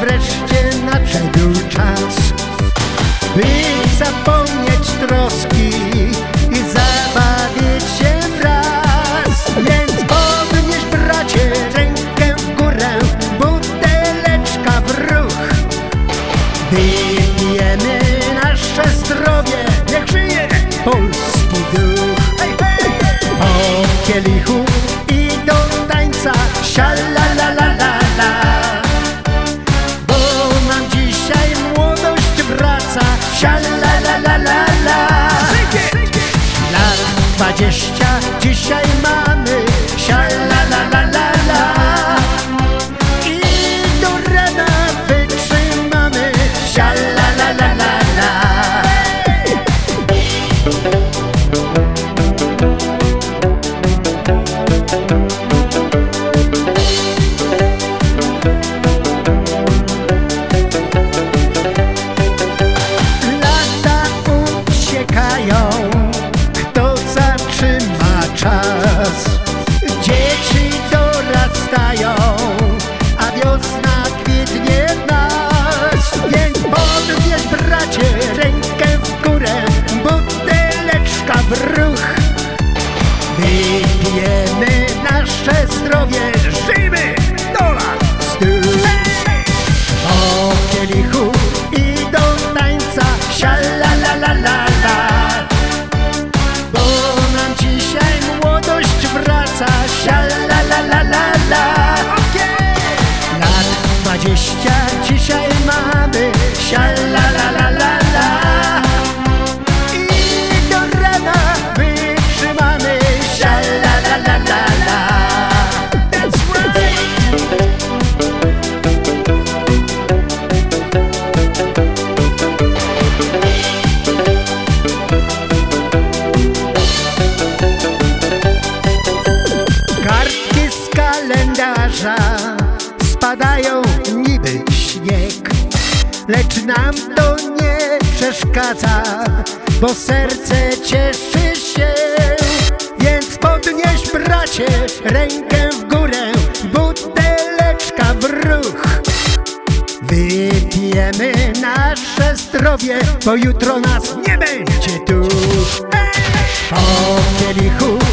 wreszcie nadszedł czas By zapomnieć troski i zabawić się wraz. Więc podnieś bracie rękę w górę, buteleczka w ruch. Wypijemy nasze zdrowie, niech żyje polski duch! Po kielichu i do tańca, sialalalala dwadzieścia. Dzisiaj mamy, spadają niby śnieg Lecz nam to nie przeszkadza, bo serce cieszy się. Więc podnieś bracie rękę w górę, buteleczka w ruch. Wypijemy nasze zdrowie, bo jutro nas nie będzie tu. Po kielichu